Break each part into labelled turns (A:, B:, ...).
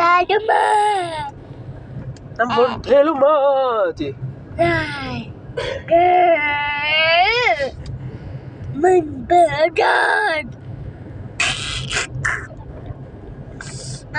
A: ตาจะมา
B: น้ำมนต์เทลงมาจิ
A: ได้เด้อมันเปิดได้อ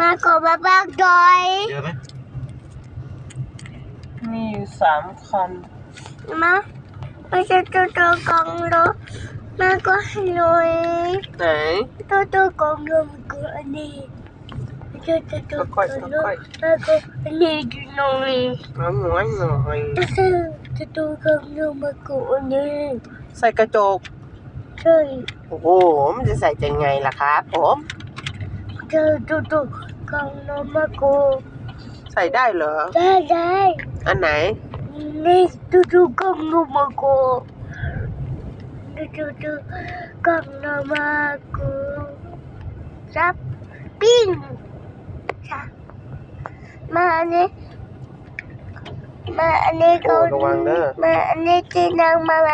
A: มาก็
B: จิตัวตรงคนรู้ไหมกู
A: แม่อันนี้จะตัวกังดมาก็
B: อืม
A: อู้นี่จะตัวกังดมาก็
B: กระจกของรถแมคโคร
A: อันนี้จะตัวกังดมาก็มันอันนี้จะตัวกังดมาก็มามาอันนี้จะตัวกังดมาก็มาบักดอย
C: เยอะไหม
B: มีอยู่สามคัน
A: มาไม่ใช่ตัวตัวกังดมาก็ให้หน่อย
B: ไหน
A: ตัวตัวกังดมาก็อันนี้ไม่ใช่ตัวตัวกังดมาก็อันนี้ดูหน่อย
B: น้ำน้อยหน่อย
A: ตัวตัวตัวกังดมาก็อันนี้
B: ใส่กระจก
A: ใช่
B: โอ้โหมันจะใส่ยังไงล่ะครับผม
A: เจอตัวตัวกังดมาก็
B: ใส่ได้เหรอ
A: ได้ได้
B: อันไหน
A: นี่ตัวตัวกังดมาก็ตัวตัวกังดมาก็จับปิ้งจ้ะมาอันนี้มาอันนี้ก็
B: โอ้ระวังเด้อ
A: มาอันนี้ที่นั่งมาไหม